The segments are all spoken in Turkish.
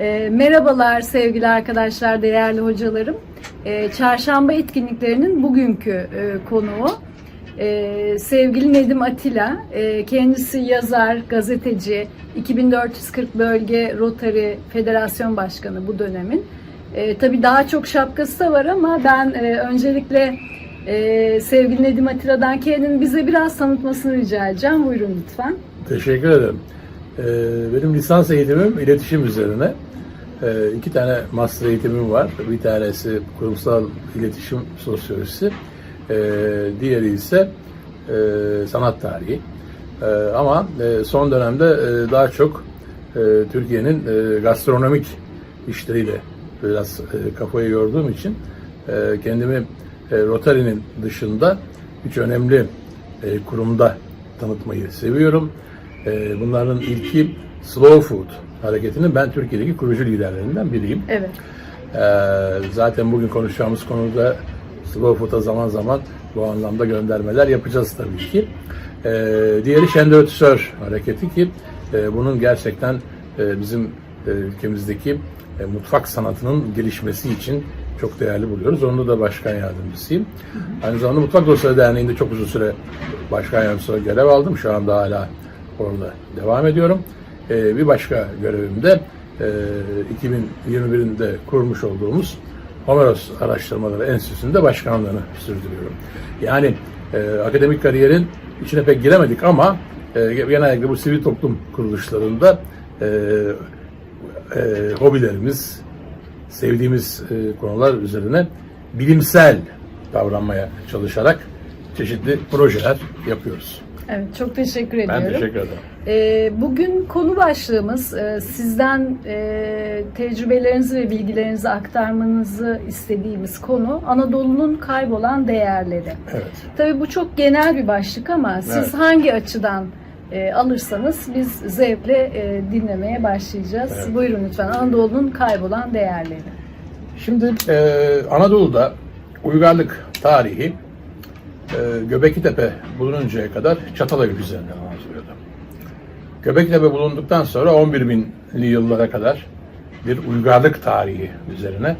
E, merhabalar sevgili arkadaşlar, değerli hocalarım. E, çarşamba etkinliklerinin bugünkü e, konuğu e, sevgili Nedim Atilla. E, kendisi yazar, gazeteci, 2440 Bölge Rotary Federasyon Başkanı bu dönemin. E, tabii daha çok şapkası da var ama ben e, öncelikle e, sevgili Nedim Atilla'dan kendini bize biraz tanıtmasını rica edeceğim. Buyurun lütfen. Teşekkür ederim. Benim lisans eğitimim iletişim üzerine. Ee, iki tane master eğitimim var. Bir tanesi kurumsal iletişim sosyolojisi. Ee, diğeri ise e, sanat tarihi. Ee, ama e, son dönemde e, daha çok e, Türkiye'nin e, gastronomik işleriyle biraz e, kafayı yorduğum için e, kendimi e, Rotary'nin dışında üç önemli e, kurumda tanıtmayı seviyorum. E, bunların ilki Slow Food hareketinin ben Türkiye'deki kurucu liderlerinden biriyim. Evet. E, zaten bugün konuşacağımız konuda Slow Food'a zaman zaman bu anlamda göndermeler yapacağız tabii ki. E, diğeri Şendörtüsör hareketi ki e, bunun gerçekten e, bizim e, ülkemizdeki e, mutfak sanatının gelişmesi için çok değerli buluyoruz. Onun da başkan yardımcısıyım. Aynı zamanda Mutfak Dostları Derneği'nde çok uzun süre başkan yardımcısı görev aldım. Şu anda hala orada devam ediyorum. E, bir başka görevim de e, 2021'de kurmuş olduğumuz Homeros Araştırmaları Enstitüsü'nde başkanlığını sürdürüyorum. Yani e, akademik kariyerin içine pek giremedik ama e, genellikle bu sivil toplum kuruluşlarında e, e, hobilerimiz, sevdiğimiz e, konular üzerine bilimsel davranmaya çalışarak çeşitli projeler yapıyoruz. Evet, çok teşekkür ediyorum. Ben teşekkür ederim. Ee, bugün konu başlığımız e, sizden e, tecrübelerinizi ve bilgilerinizi aktarmanızı istediğimiz konu Anadolu'nun kaybolan değerleri. Evet. Tabii bu çok genel bir başlık ama siz Evet. hangi açıdan e, alırsanız biz zevkle e, dinlemeye başlayacağız. Evet. Buyurun lütfen Anadolu'nun kaybolan değerleri. Şimdi e, Anadolu'da uygarlık tarihi e, Göbekli Tepe bulununcaya kadar Çatalhöyük üzerinden anlatılıyordu. Göbekli Tepe bulunduktan sonra 11 binli yıllara kadar bir uygarlık tarihi üzerine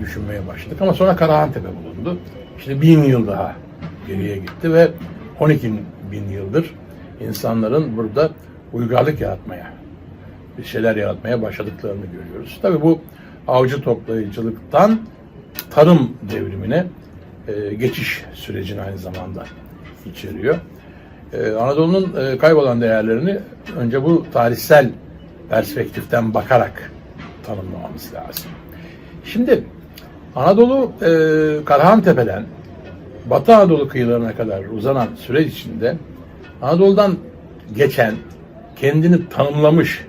düşünmeye başladık. Ama sonra Karahan Tepe bulundu. İşte bin yıl daha geriye gitti ve 12 bin yıldır insanların burada uygarlık yaratmaya, bir şeyler yaratmaya başladıklarını görüyoruz. Tabii bu avcı toplayıcılıktan tarım devrimine e, geçiş sürecini aynı zamanda içeriyor. E, Anadolu'nun e, kaybolan değerlerini önce bu tarihsel perspektiften bakarak tanımlamamız lazım. Şimdi Anadolu e, Karahantepe'den Batı Anadolu kıyılarına kadar uzanan süreç içinde Anadolu'dan geçen, kendini tanımlamış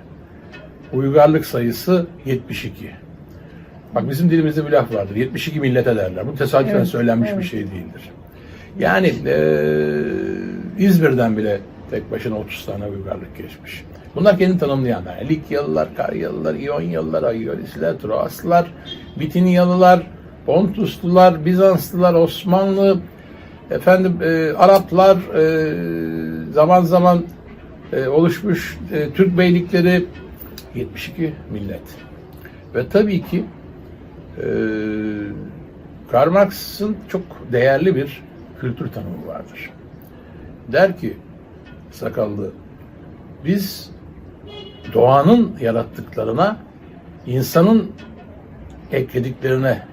uygarlık sayısı 72. Bak bizim dilimizde bir laf vardır. 72 millet ederler. Bu tesadüfen Evet, söylenmiş evet. bir şey değildir. Yani eee, İzmir'den bile tek başına 30 tane uygarlık geçmiş. Bunlar kendini tanımlayanlar. Yani Likyalılar, Karyalılar, İyonyalılar, Ayyolisiler, Troaslılar, Bitinyalılar, Pontuslular, Bizanslılar, Osmanlı, efendim e, Araplar, e, zaman zaman e, oluşmuş e, Türk beylikleri 72 millet. Ve tabii ki e, Karl Marx'ın çok değerli bir kültür tanımı vardır. Der ki sakallı biz doğanın yarattıklarına insanın eklediklerine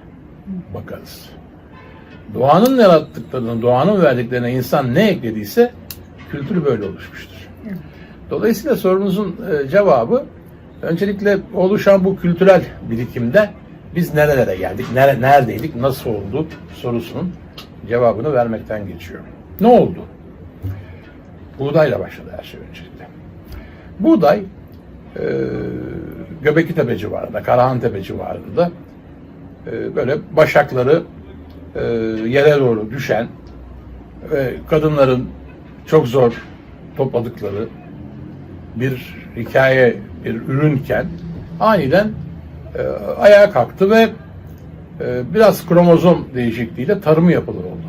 bakarız. Doğanın yarattıklarına, doğanın verdiklerine insan ne eklediyse kültür böyle oluşmuştur. Dolayısıyla sorunuzun e, cevabı öncelikle oluşan bu kültürel birikimde biz nerelere geldik, nere, neredeydik, nasıl oldu sorusunun cevabını vermekten geçiyor. Ne oldu? Buğdayla başladı her şey öncelikle. Buğday e, Göbekli Tepe civarında, Karahan Tepe civarında e, böyle başakları e, yere doğru düşen ve kadınların çok zor topladıkları bir hikaye, bir ürünken aniden e, ayağa kalktı ve e, biraz kromozom değişikliğiyle tarımı yapılır oldu.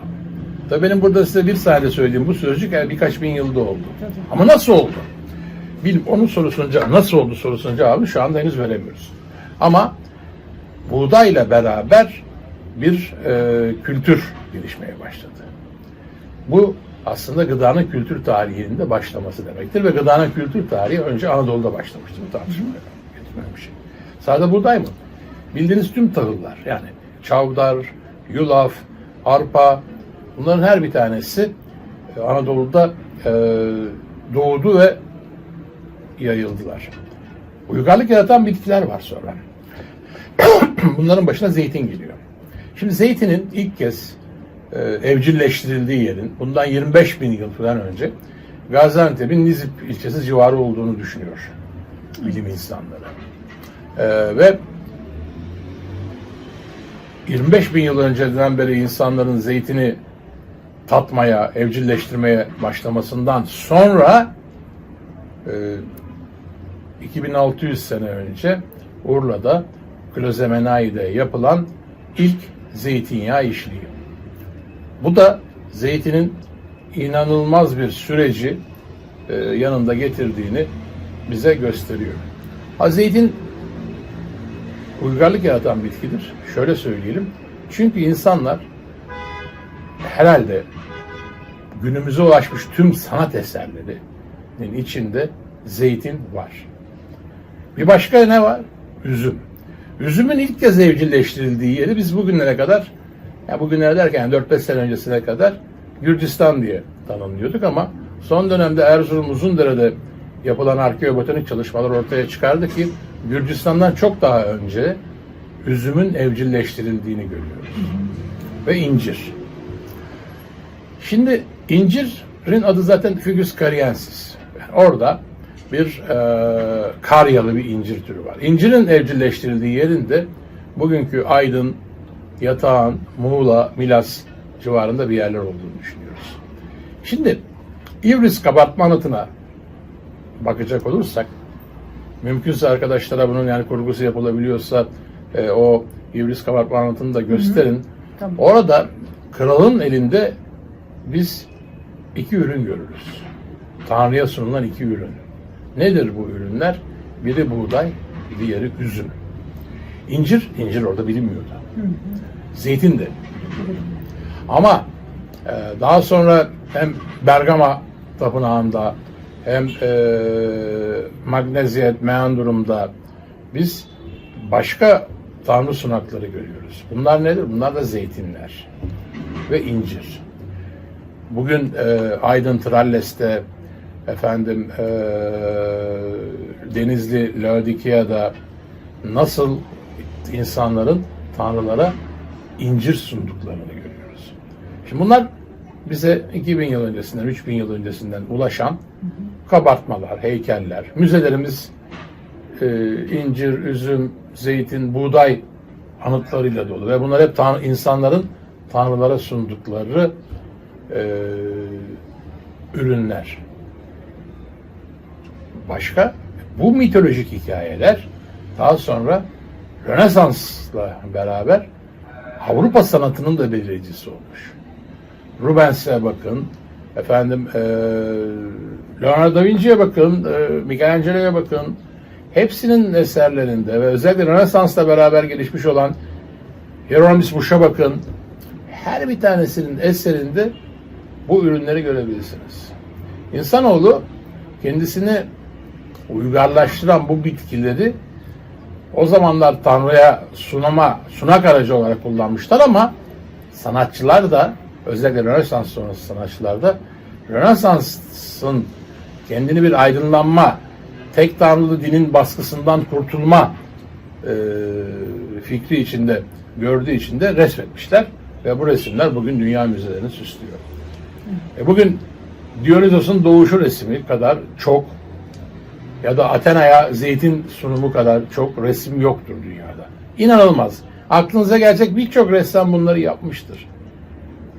Tabii benim burada size bir sayede söylediğim bu sözcük yani birkaç bin yılda oldu. Tabii. Ama nasıl oldu? Bil, onun sorusunun ce- nasıl oldu sorusunun cevabını şu anda henüz veremiyoruz. Ama buğdayla beraber bir e, kültür gelişmeye başladı. Bu aslında gıdanın kültür tarihinde başlaması demektir ve gıdanın kültür tarihi önce Anadolu'da başlamıştır. Bu tartışmaya getirmeyen bir şey. Sadece buğday mı? Bildiğiniz tüm tahıllar yani çavdar, yulaf, arpa bunların her bir tanesi e, Anadolu'da e, doğdu ve yayıldılar. Uygarlık yaratan bitkiler var sonra. Bunların başına zeytin geliyor. Şimdi zeytinin ilk kez e, evcilleştirildiği yerin bundan 25 bin yıl falan önce Gaziantep'in Nizip ilçesi civarı olduğunu düşünüyor bilim insanları. E, ve 25 bin yıl önceden beri insanların zeytini tatmaya, evcilleştirmeye başlamasından sonra e, 2600 sene önce Urla'da Klozemenai'de yapılan ilk zeytinyağı işliği. Bu da zeytinin inanılmaz bir süreci e, yanında getirdiğini bize gösteriyor. Ha zeytin uygarlık yaratan bitkidir. Şöyle söyleyelim. Çünkü insanlar herhalde günümüze ulaşmış tüm sanat eserlerinin içinde zeytin var. Bir başka ne var? Üzüm. Üzümün ilk kez evcilleştirildiği yeri biz bugünlere kadar, ya bugünlere derken 4-5 sene öncesine kadar Gürcistan diye tanımlıyorduk ama son dönemde Erzurum Uzundere'de yapılan arkeobotanik çalışmalar ortaya çıkardı ki Gürcistan'dan çok daha önce üzümün evcilleştirildiğini görüyoruz. Ve incir. Şimdi incirin adı zaten Fucus cariensis. Orada bir e, karyalı bir incir türü var. İncirin evcilleştirildiği yerinde bugünkü Aydın, Yatağan, Muğla, Milas civarında bir yerler olduğunu düşünüyoruz. Şimdi İvris kabartma anıtına bakacak olursak mümkünse arkadaşlara bunun yani kurgusu yapılabiliyorsa e, o İvris kabartma anıtını da gösterin. Tamam. Orada kralın elinde biz iki ürün görürüz. Tanrı'ya sunulan iki ürün. Nedir bu ürünler? Biri buğday, diğeri üzüm. İncir, incir orada bilinmiyordu. Zeytin de. Ama e, daha sonra hem Bergama Tapınağı'nda hem e, Magnezyet, Meandrum'da biz başka tanrı sunakları görüyoruz. Bunlar nedir? Bunlar da zeytinler ve incir. Bugün e, Aydın Tralles'te efendim e, Denizli Laodikia'da nasıl insanların tanrılara incir sunduklarını görüyoruz. Şimdi bunlar bize 2000 yıl öncesinden, 3000 yıl öncesinden ulaşan kabartmalar, heykeller, müzelerimiz e, incir, üzüm, zeytin, buğday anıtlarıyla dolu ve bunlar hep tan- insanların tanrılara sundukları e, ürünler. Başka bu mitolojik hikayeler daha sonra Rönesans'la beraber Avrupa sanatının da belirleyicisi olmuş. Rubens'e bakın, efendim e, Leonardo da Vinci'ye bakın, e, Michelangelo'ya bakın. Hepsinin eserlerinde ve özellikle Rönesans'la beraber gelişmiş olan Hieronymus Bosch'a bakın. Her bir tanesinin eserinde bu ürünleri görebilirsiniz. İnsanoğlu kendisini uygarlaştıran bu bitkileri o zamanlar Tanrı'ya sunama, sunak aracı olarak kullanmışlar ama sanatçılar da özellikle Rönesans sonrası sanatçılar da Rönesans'ın kendini bir aydınlanma, tek tanrılı dinin baskısından kurtulma e, fikri içinde, gördüğü içinde resmetmişler ve bu resimler bugün dünya müzelerini süslüyor. E, bugün Dionysos'un doğuşu resmi kadar çok ya da Athena'ya zeytin sunumu kadar çok resim yoktur dünyada. İnanılmaz. Aklınıza gelecek birçok ressam bunları yapmıştır.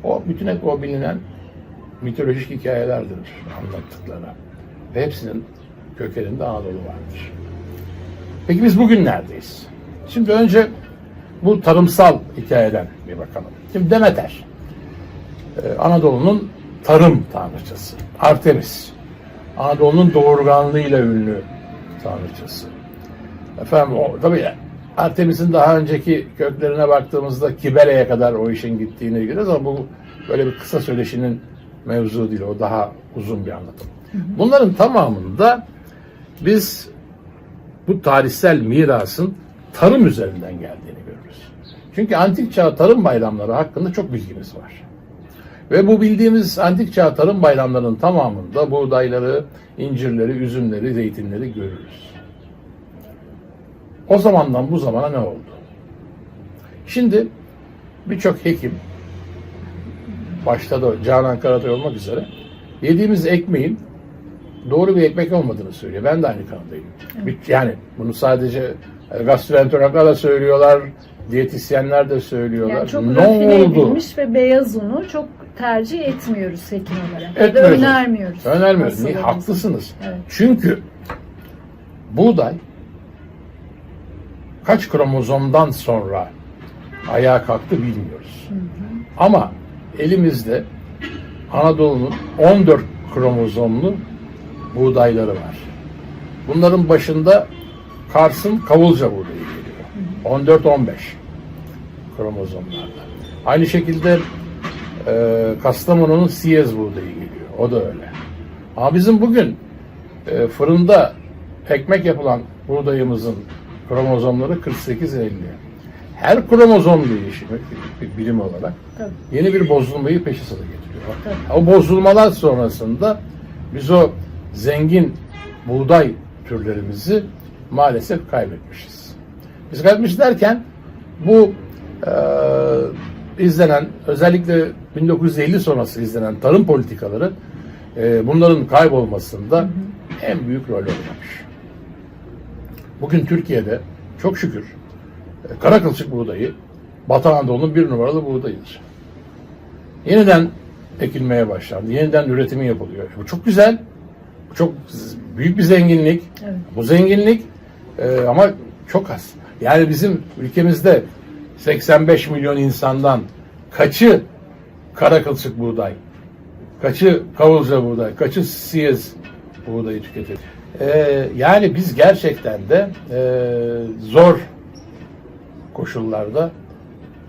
O bütün hep o bilinen mitolojik hikayelerdir anlattıkları. Ve hepsinin kökeninde Anadolu vardır. Peki biz bugün neredeyiz? Şimdi önce bu tarımsal hikayeden bir bakalım. Şimdi Demeter, e, Anadolu'nun tarım tanrıçası. Artemis, Anadolu'nun doğurganlığıyla ünlü tanrıçası. Efendim o tabii Artemis'in daha önceki köklerine baktığımızda Kibele'ye kadar o işin gittiğini görüyoruz ama bu böyle bir kısa söyleşinin mevzu değil. O daha uzun bir anlatım. Bunların tamamında biz bu tarihsel mirasın tarım üzerinden geldiğini görürüz. Çünkü antik çağ tarım bayramları hakkında çok bilgimiz var. Ve bu bildiğimiz antik çağ tarım bayramlarının tamamında buğdayları, incirleri, üzümleri, zeytinleri görürüz. O zamandan bu zamana ne oldu? Şimdi birçok hekim, başta da Canan Karatay olmak üzere, yediğimiz ekmeğin doğru bir ekmek olmadığını söylüyor. Ben de aynı kanadayım. Yani bunu sadece e, gastroenterologlar da söylüyorlar, diyetisyenler de söylüyorlar. Yani çok ne oldu? edilmiş ve beyaz unu çok tercih etmiyoruz hekim olarak. Etmiyoruz. önermiyoruz. Önermiyoruz. Niye? Haklısınız. Evet. Çünkü buğday kaç kromozomdan sonra ayağa kalktı bilmiyoruz. Ama elimizde Anadolu'nun 14 kromozomlu buğdayları var. Bunların başında Kars'ın Kavulca buğdayı geliyor. 14-15 kromozomlarda. Aynı şekilde e, Kastamonu'nun Siyez buğdayı geliyor. O da öyle. Ama bizim bugün e, fırında ekmek yapılan buğdayımızın kromozomları 48-50. Her kromozom değişimi bilim olarak Tabii. yeni bir bozulmayı peşi sıra getiriyor. Tabii. O bozulmalar sonrasında biz o zengin buğday türlerimizi maalesef kaybetmişiz. Biz kaybetmiş derken bu e, izlenen özellikle 1950 sonrası izlenen tarım politikaları e, bunların kaybolmasında en büyük rol oynamış. Bugün Türkiye'de çok şükür e, kara kılçık buğdayı Batı Anadolu'nun bir numaralı buğdayıdır. Yeniden ekilmeye başlandı. Yeniden üretimi yapılıyor. Bu çok güzel. Bu çok büyük bir zenginlik. Evet. Bu zenginlik e, ama çok az. Yani bizim ülkemizde 85 milyon insandan kaçı kara kılçık buğday, kaçı kavulca buğday, kaçı siyez buğdayı tüketir. E, yani biz gerçekten de e, zor koşullarda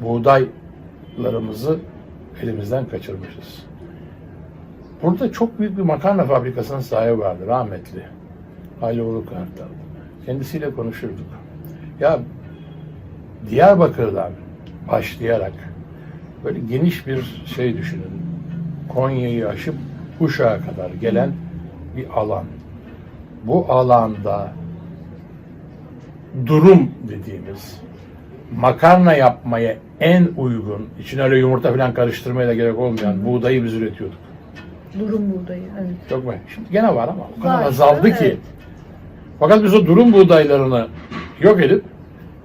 buğdaylarımızı elimizden kaçırmışız. Burada çok büyük bir makarna fabrikasının sahibi vardı rahmetli. Ali Ulu Kartal. Kendisiyle konuşurduk. Ya Diyarbakır'dan başlayarak böyle geniş bir şey düşünün. Konya'yı aşıp Uşak'a kadar gelen bir alan. Bu alanda durum dediğimiz makarna yapmaya en uygun, içine öyle yumurta falan karıştırmaya da gerek olmayan buğdayı biz üretiyorduk. Durum buğdayı. Evet. Çok mu? Şimdi gene var ama o kadar Var, azaldı evet. ki. Fakat biz o durum buğdaylarını yok edip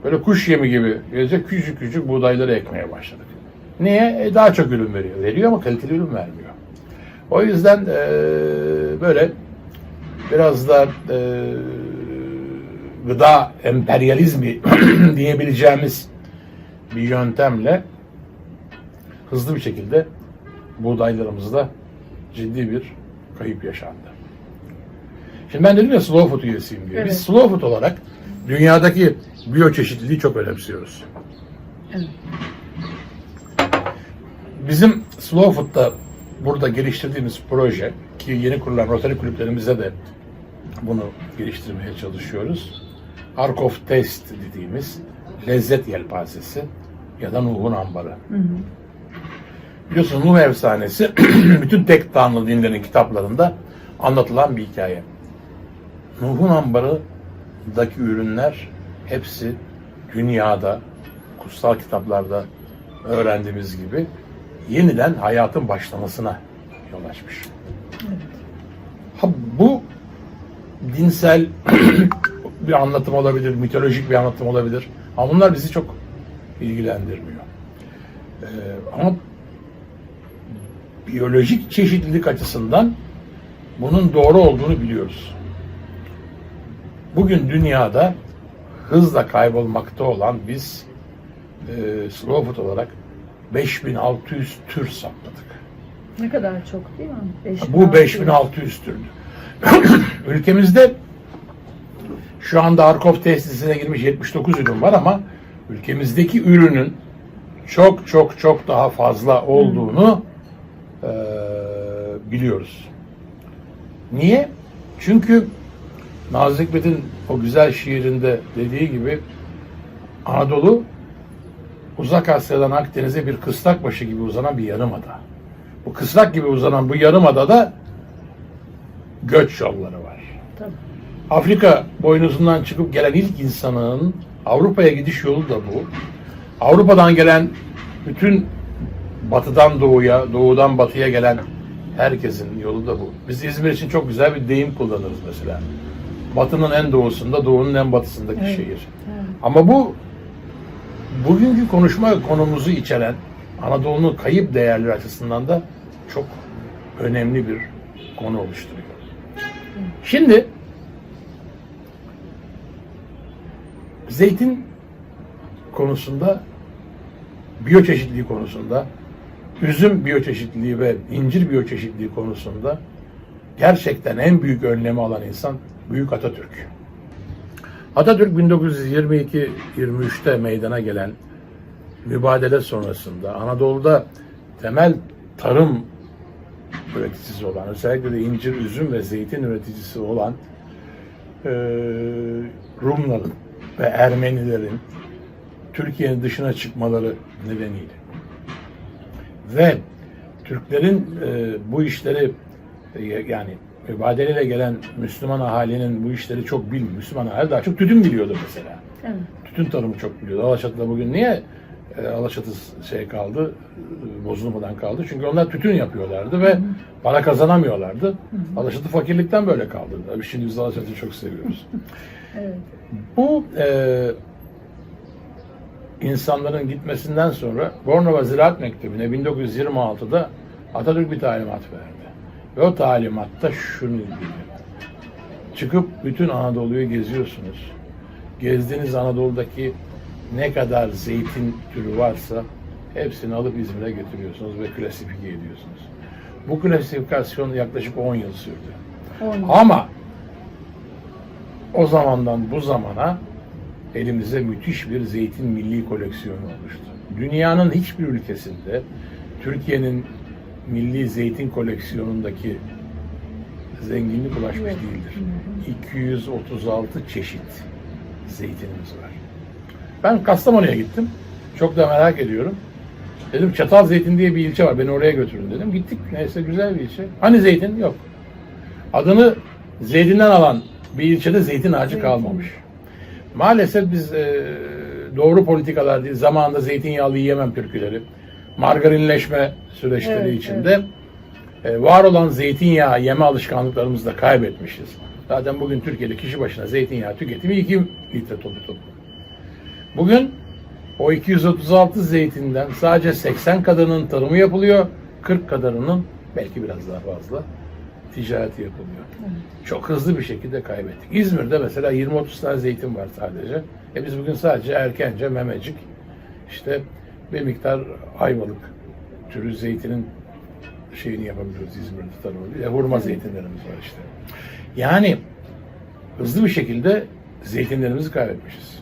böyle kuş yemi gibi gelecek küçük küçük buğdayları ekmeye başladık. Niye? E, daha çok ürün veriyor. Veriyor ama kaliteli ürün vermiyor. O yüzden e, böyle biraz da e, gıda emperyalizmi diyebileceğimiz bir yöntemle hızlı bir şekilde buğdaylarımızda ciddi bir kayıp yaşandı. Şimdi ben dedim ya Slow Food üyesiyim diye. Biz Evet. Slow Food olarak dünyadaki biyoçeşitliliği çok önemsiyoruz. Evet. Bizim Slow Food'da burada geliştirdiğimiz proje ki yeni kurulan Rotary kulüplerimizde de bunu geliştirmeye çalışıyoruz. Ark of Taste dediğimiz lezzet yelpazesi ya da Nuh'un ambarı. Hı hı. Biliyorsunuz Nuh efsanesi bütün tek tanrı dinlerin kitaplarında anlatılan bir hikaye. Nuh'un ambarıdaki ürünler hepsi dünyada kutsal kitaplarda öğrendiğimiz gibi yeniden hayatın başlamasına yol açmış. Ha, bu dinsel bir anlatım olabilir, mitolojik bir anlatım olabilir. Ama bunlar bizi çok ilgilendirmiyor. Ee, ama biyolojik çeşitlilik açısından bunun doğru olduğunu biliyoruz. Bugün dünyada hızla kaybolmakta olan biz e, slow food olarak 5600 tür sapladık. Ne kadar çok değil mi? 5600. Bu 5600 türlü. Ülkemizde Şu anda Arkof tesisine girmiş 79 ürün var ama ülkemizdeki ürünün çok çok çok daha fazla olduğunu eee, biliyoruz. Niye? Çünkü Nazım Hikmet'in o güzel şiirinde dediği gibi Anadolu uzak Asya'dan Akdeniz'e bir kısrak başı gibi uzanan bir yarımada. Bu kısrak gibi uzanan bu yarımadada göç yolları var. Tabii. Afrika boynuzundan çıkıp gelen ilk insanın Avrupa'ya gidiş yolu da bu. Avrupa'dan gelen bütün batıdan doğuya, doğudan batıya gelen herkesin yolu da bu. Biz İzmir için çok güzel bir deyim kullanırız mesela. Batının en doğusunda, doğunun en batısındaki Evet. şehir. Evet. Ama bu bugünkü konuşma konumuzu içeren Anadolu'nun kayıp değerleri açısından da çok önemli bir konu oluşturuyor. Şimdi zeytin konusunda biyoçeşitliliği konusunda üzüm biyoçeşitliliği ve incir biyoçeşitliliği konusunda gerçekten en büyük önlemi alan insan Büyük Atatürk. Atatürk 1922-23'te meydana gelen mübadele sonrasında Anadolu'da temel tarım üreticisi olan, özellikle de incir, üzüm ve zeytin üreticisi olan eee Rumların ve Ermenilerin Türkiye'nin dışına çıkmaları nedeniyle ve Türklerin eee, bu işleri e, yani mübadeleyle gelen Müslüman ahalinin bu işleri çok bilmiyor. Müslüman ahali daha çok tütün biliyordu mesela. Evet. Tütün tarımı çok biliyordu. Alaçatı'da bugün niye e, Alaçatı şey kaldı, e, bozulmadan kaldı? Çünkü onlar tütün yapıyorlardı ve para kazanamıyorlardı. Alaçatı fakirlikten böyle kaldı. Tabii şimdi biz Alaçatı'yı çok seviyoruz. Evet. Bu e, insanların gitmesinden sonra Bornova Ziraat Mektebi'ne 1926'da Atatürk bir talimat verdi. Ve o talimatta şunu diyor. Çıkıp bütün Anadolu'yu geziyorsunuz. Gezdiğiniz Anadolu'daki ne kadar zeytin türü varsa hepsini alıp İzmir'e getiriyorsunuz ve klasifike ediyorsunuz. Bu klasifikasyon yaklaşık 10 yıl sürdü. On- Ama o zamandan bu zamana elimize müthiş bir zeytin milli koleksiyonu oluştu. Dünyanın hiçbir ülkesinde Türkiye'nin milli zeytin koleksiyonundaki zenginlik ulaşmış değildir. 236 çeşit zeytinimiz var. Ben Kastamonu'ya gittim. Çok da merak ediyorum. Dedim Çatal Zeytin diye bir ilçe var. Beni oraya götürün dedim. Gittik. Neyse güzel bir ilçe. Hani zeytin? Yok. Adını zeytinden alan bir ilçede zeytin ağacı Zeytin. kalmamış. Maalesef biz e, doğru politikalar değil, zamanında zeytinyağlı yiyemem türküleri, margarinleşme süreçleri Evet, içinde e, var olan zeytinyağı yeme alışkanlıklarımızı da kaybetmişiz. Zaten bugün Türkiye'de kişi başına zeytinyağı tüketimi 2 litre topu topu. Bugün o 236 zeytinden sadece 80 kadarının tarımı yapılıyor, 40 kadarının belki biraz daha fazla ticareti yapılıyor. Çok hızlı bir şekilde kaybettik. İzmir'de mesela 20-30 tane zeytin var sadece. E biz bugün sadece erkence, memecik, işte bir miktar ayvalık türü zeytinin şeyini yapabiliyoruz İzmir'de tarımı. E, hurma zeytinlerimiz var işte. Yani hızlı bir şekilde zeytinlerimizi kaybetmişiz.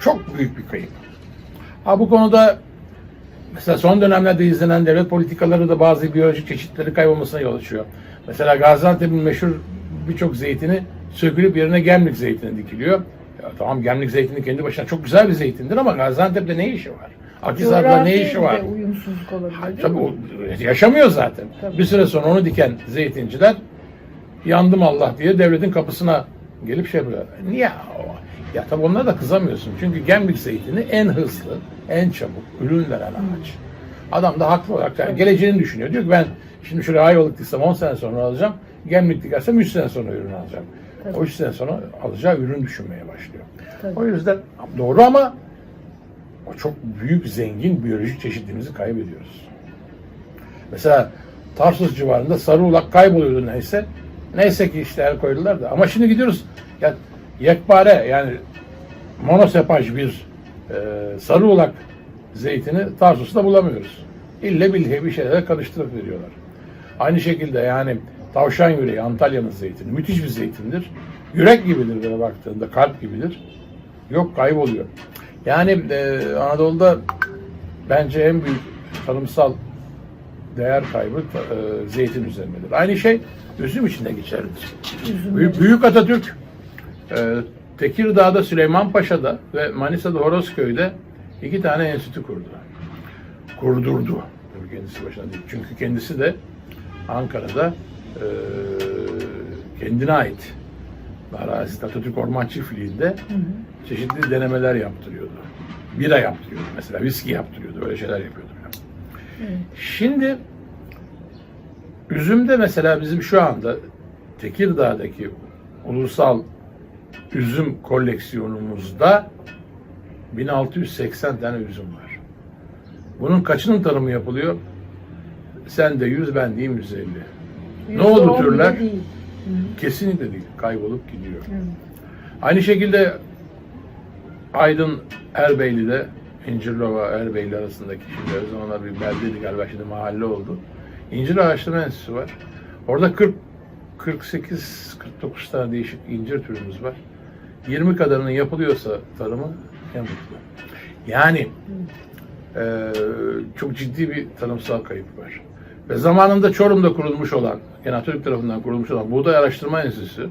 Çok büyük bir kayıp. Ha bu konuda mesela son dönemlerde izlenen devlet politikaları da bazı biyolojik çeşitleri kaybolmasına yol açıyor. Mesela Gaziantep'in meşhur birçok zeytini sökülüp yerine gemlik zeytini dikiliyor. Ya tamam gemlik zeytini kendi başına çok güzel bir zeytindir ama Gaziantep'te ne işi var? Akhisar'da ne işi var? Uyumsuzluk olabilir. Tabii o yaşamıyor zaten. Tabii. Bir süre sonra onu diken zeytinciler yandım Allah diye devletin kapısına gelip şey yapıyorlar. Niye? Ya tabii onlara da kızamıyorsun. Çünkü gemlik zeytini en hızlı, en çabuk ürün veren ağaç. Adam da haklı olarak yani geleceğini düşünüyor. Diyor ki ben şimdi şuraya ayvalık diksem 10 sene sonra alacağım. Gemlik dikersem 3 sene sonra ürün alacağım. Tabii. O 3 sene sonra alacağı ürün düşünmeye başlıyor. Tabii. O yüzden doğru ama o çok büyük zengin biyolojik çeşitliliğimizi kaybediyoruz. Mesela Tarsus civarında sarı ulak kayboluyordu neyse. Neyse ki işte el koydular da. Ama şimdi gidiyoruz. Ya yekpare yani monosepaj bir e, sarı ulak zeytini Tarsus'ta bulamıyoruz. İlle bilhe bir şeyler karıştırıp veriyorlar. Aynı şekilde yani Tavşan yüreği, Antalya'nın zeytini. Müthiş bir zeytindir. Yürek gibidir böyle baktığında, kalp gibidir. Yok kayboluyor. Yani e, Anadolu'da bence en büyük tarımsal değer kaybı e, zeytin üzerindedir. Aynı şey üzüm için de geçerlidir. Büyük, Büyük Atatürk e, Tekirdağ'da Süleymanpaşa'da ve Manisa'da Horozköy'de iki tane enstitü kurdu. Kurdurdu. Tabii kendisi başına değil. Çünkü kendisi de Ankara'da e, kendine ait arazisi Atatürk Orman Çiftliği'nde çeşitli denemeler yaptırıyordu. Bira yaptırıyordu mesela, viski yaptırıyordu, öyle şeyler yapıyordu. Şimdi üzümde mesela bizim şu anda Tekirdağ'daki ulusal üzüm koleksiyonumuzda 1680 tane üzüm var. Bunun kaçının tanımı yapılıyor? Sen de 100, ben diyeyim 150. Ne oldu %10 bile türler? Değil. Kesinlikle değil. Kaybolup gidiyor. Evet. Aynı şekilde Aydın Erbeyli'de İncirlova Erbeyli arasındaki şimdi o zamanlar bir beldeydi galiba şimdi mahalle oldu. İncir Araştırma Enstitüsü var. Orada 40 48 49 tane değişik incir türümüz var. 20 kadarının yapılıyorsa tarımı en mutlu. Yani eee, çok ciddi bir tarımsal kayıp var. Ve zamanında Çorum'da kurulmuş olan, gene Atatürk tarafından kurulmuş olan Buğday Araştırma Enstitüsü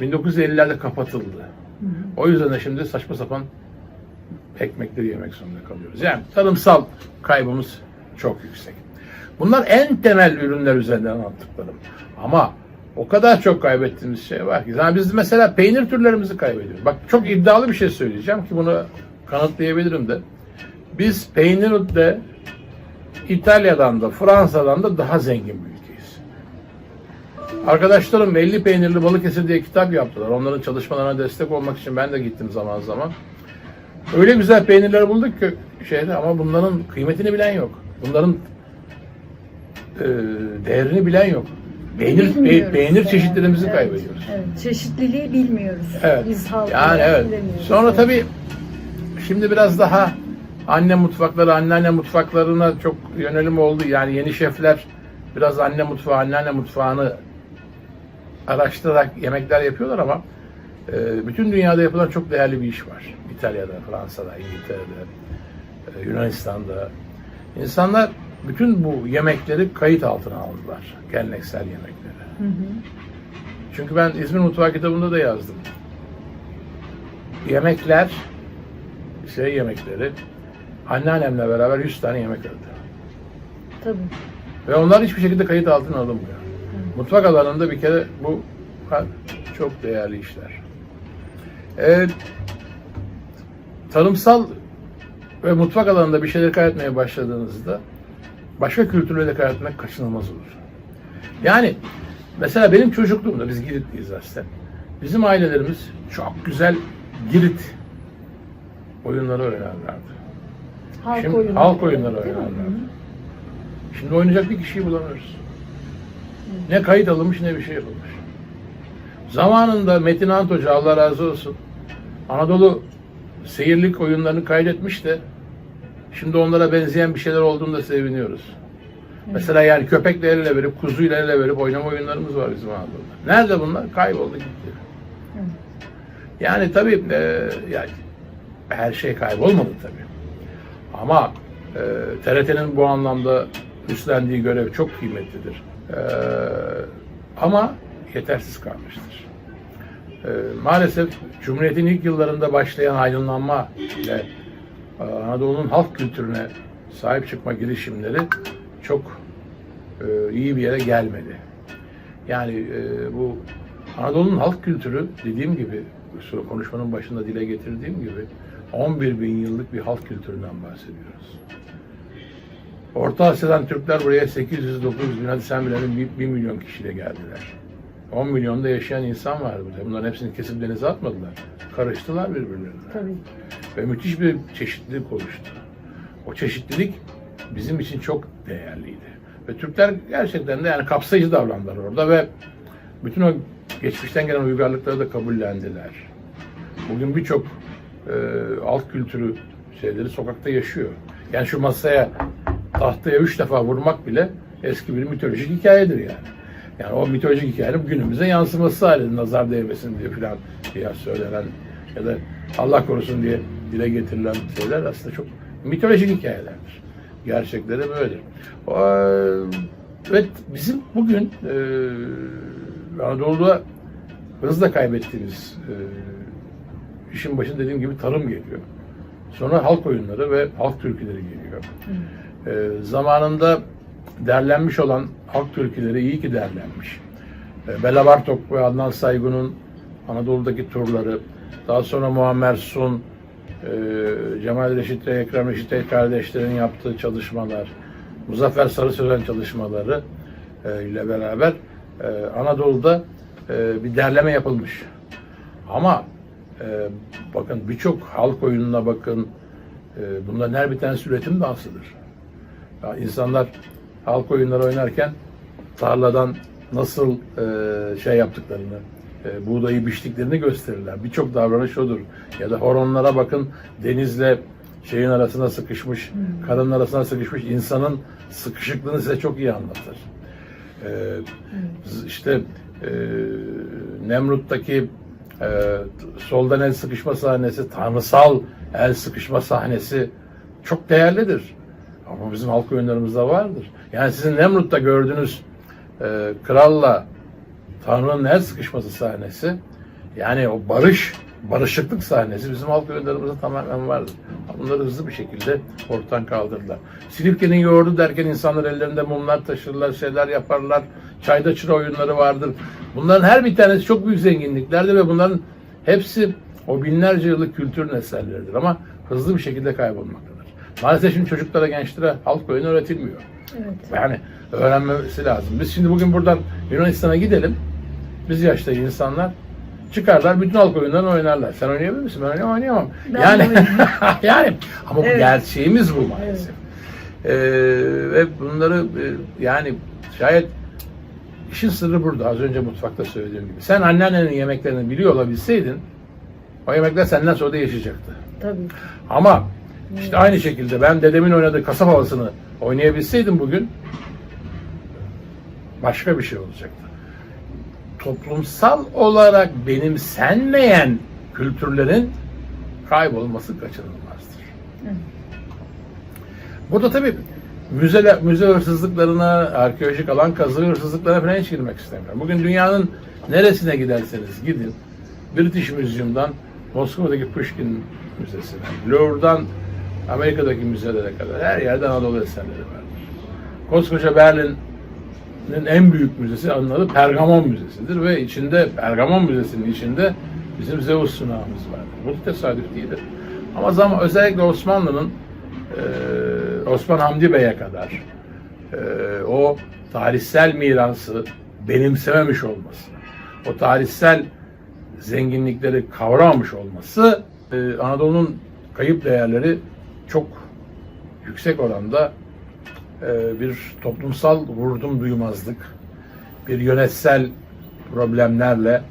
1950'lerde kapatıldı. O yüzden de şimdi saçma sapan ekmekleri yemek zorunda kalıyoruz. Yani tarımsal kaybımız çok yüksek. Bunlar en temel ürünler üzerinden anlattıklarım. Ama o kadar çok kaybettiğimiz şey var ki. Yani biz mesela peynir türlerimizi kaybediyoruz. Bak çok iddialı bir şey söyleyeceğim ki bunu kanıtlayabilirim de. Biz peynirde İtalya'dan da Fransa'dan da daha zengin bir ülkeyiz. Arkadaşlarım 50 peynirli Balıkesir diye kitap yaptılar. Onların çalışmalarına destek olmak için ben de gittim zaman zaman. Öyle güzel peynirler bulduk ki şeyde ama bunların kıymetini bilen yok. Bunların e, değerini bilen yok. Bilmiyoruz peynir yani. çeşitlerimizi Evet, kaybediyoruz. Evet. Çeşitliliği bilmiyoruz. Evet. Biz Yani evet. Sonra tabii şimdi biraz daha anne mutfakları, anneanne mutfaklarına çok yönelim oldu. Yani yeni şefler biraz anne mutfağı, anneanne mutfağını araştırarak yemekler yapıyorlar ama e, bütün dünyada yapılan çok değerli bir iş var. İtalya'da, Fransa'da, İngiltere'de, e, Yunanistan'da. İnsanlar bütün bu yemekleri kayıt altına aldılar. Geleneksel yemekleri. Hı hı. Çünkü ben İzmir Mutfağı kitabında da yazdım. Yemekler, şey yemekleri, anneannemle beraber 100 tane yemek öldü. Tabii. Ve onlar hiçbir şekilde kayıt altına alınmıyor. Mutfak alanında bir kere bu çok değerli işler. Ee, tarımsal ve mutfak alanında bir şeyler kaybetmeye başladığınızda başka kültürleri kaybetmek kaçınılmaz olur. Yani mesela benim çocukluğumda biz Giritliyiz aslında. Bizim ailelerimiz çok güzel Girit oyunları oynarlardı. Halk Şimdi oyunları. halk oyunları oynarlardı. Şimdi oynayacak bir kişiyi bulamıyoruz. Ne kayıt alınmış ne bir şey yapılmış. Zamanında Metin Ant Hoca Allah razı olsun Anadolu seyirlik oyunlarını kaydetmiş de şimdi onlara benzeyen bir şeyler olduğunda seviniyoruz. Mesela yani köpekle el ele verip, kuzuyla el ele verip oynama oyunlarımız var bizim Anadolu'da. Nerede bunlar? Kayboldu gitti. Evet. Yani tabii e, yani her şey kaybolmadı tabii. Ama e, TRT'nin bu anlamda üstlendiği görev çok kıymetlidir. E, ama yetersiz kalmıştır. E, maalesef Cumhuriyet'in ilk yıllarında başlayan aydınlanma ile Anadolu'nun halk kültürüne sahip çıkma girişimleri çok e, iyi bir yere gelmedi. Yani e, bu Anadolu'nun halk kültürü dediğim gibi konuşmanın başında dile getirdiğim gibi 11 bin yıllık bir halk kültüründen bahsediyoruz. Orta Asya'dan Türkler buraya 800-900 bin hadi sen bilelim 1 milyon kişiyle geldiler. 10 milyonda yaşayan insan var burada. Bunların hepsini kesip denize atmadılar. Karıştılar birbirlerine. Tabii. Ve müthiş bir çeşitlilik oluştu. O çeşitlilik bizim için çok değerliydi. Ve Türkler gerçekten de yani kapsayıcı davrandılar orada ve bütün o geçmişten gelen uygarlıkları da kabullendiler. Bugün birçok e, alt kültürü şeyleri sokakta yaşıyor. Yani şu masaya tahtaya üç defa vurmak bile eski bir mitolojik hikayedir yani. Yani o mitolojik hikayenin günümüze yansıması halinde nazar değmesin diye filan diye söylenen ya da Allah korusun diye dile getirilen şeyler aslında çok mitolojik hikayelerdir. Gerçekleri böyledir. O, evet bizim bugün e, Anadolu'da hızla kaybettiğimiz e, işin başında dediğim gibi tarım geliyor. Sonra halk oyunları ve halk türküleri geliyor. E, zamanında derlenmiş olan halk türküleri iyi ki derlenmiş. E, Bela Bartok ve Adnan Saygun'un Anadolu'daki turları, daha sonra Muammer Sun, e, Cemal Reşit ve Ekrem Reşit kardeşlerin yaptığı çalışmalar, Muzaffer Sarı Sözen çalışmaları e, ile beraber e, Anadolu'da e, bir derleme yapılmış. Ama bakın birçok halk oyununa bakın, bunların her bir tanesi üretim dansıdır. Ya insanlar halk oyunları oynarken tarladan nasıl şey yaptıklarını, e, buğdayı biçtiklerini gösterirler. Birçok davranış odur. Ya da horonlara bakın denizle şeyin arasına sıkışmış, karın arasına sıkışmış insanın sıkışıklığını size çok iyi anlatır. E, z- işte e, Nemrut'taki e, soldan el sıkışma sahnesi, tanrısal el sıkışma sahnesi çok değerlidir. Ama bizim halk oyunlarımızda vardır. Yani sizin Nemrut'ta gördüğünüz e, kralla Tanrı'nın el sıkışması sahnesi yani o barış, barışıklık sahnesi bizim halk oyunlarımızda tamamen vardır. Bunları hızlı bir şekilde ortadan kaldırdılar. Silifke'nin yoğurdu derken insanlar ellerinde mumlar taşırlar, şeyler yaparlar. Çayda çıra oyunları vardır. Bunların her bir tanesi çok büyük zenginliklerdir ve bunların hepsi o binlerce yıllık kültürün eserleridir ama hızlı bir şekilde kaybolmaktadır. Maalesef şimdi çocuklara, gençlere halk oyunu öğretilmiyor. Evet. Yani öğrenmesi lazım. Biz şimdi bugün buradan Yunanistan'a gidelim. Biz yaşta insanlar çıkarlar bütün halk oyunlarını oynarlar. Sen oynayabilir misin? Ben oynayamam. oynayamam. Ben yani yani ama bu Evet. gerçeğimiz bu maalesef. Ee, ve bunları e, yani şayet işin sırrı burada. Az önce mutfakta söylediğim gibi. Sen anneannenin yemeklerini biliyor olabilseydin o yemekler senden sonra da yaşayacaktı. Tabii. Ama işte aynı şekilde ben dedemin oynadığı kasap havasını oynayabilseydim bugün başka bir şey olacaktı. Toplumsal olarak benimsenmeyen kültürlerin kaybolması kaçınılmazdır. Evet. Burada tabii müze, müze hırsızlıklarına, arkeolojik alan kazı hırsızlıklarına falan hiç girmek istemiyorum. Bugün dünyanın neresine giderseniz gidin, British Museum'dan Moskova'daki Pushkin Müzesi'ne, Louvre'dan Amerika'daki müzelere kadar her yerde Anadolu eserleri vardır. Koskoca Berlin'in en büyük müzesi adının adı Pergamon Müzesi'dir ve içinde Pergamon Müzesi'nin içinde bizim Zeus sunağımız vardır. Bu tesadüf değildir. Ama zaman özellikle Osmanlı'nın e, Osman Hamdi Bey'e kadar e, o tarihsel mirası benimsememiş olması, o tarihsel zenginlikleri kavramamış olması e, Anadolu'nun kayıp değerleri çok yüksek oranda bir toplumsal vurdum duymazlık, bir yönetsel problemlerle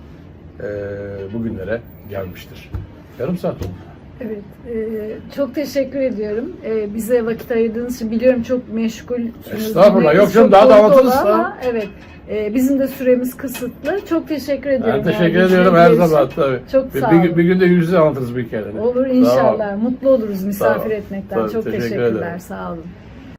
e, bugünlere gelmiştir. Yarım saat oldu. Evet, e, çok teşekkür ediyorum. E, bize vakit ayırdığınız için biliyorum çok meşgulsünüz. Estağfurullah. Yok canım, daha da anlatırız. Ama evet, e, bizim de süremiz kısıtlı. Çok teşekkür ediyorum. Ben teşekkür verdiğiniz ediyorum her zaman tabii. Çok bir, sağ bir, olun. gün- bir gün de yüz yüze anlatırız bu hikayeleri. Olur Tamam. inşallah. Mutlu oluruz misafir Tamam. etmekten. Tabii, çok teşekkür teşekkürler. ederim. Sağ olun.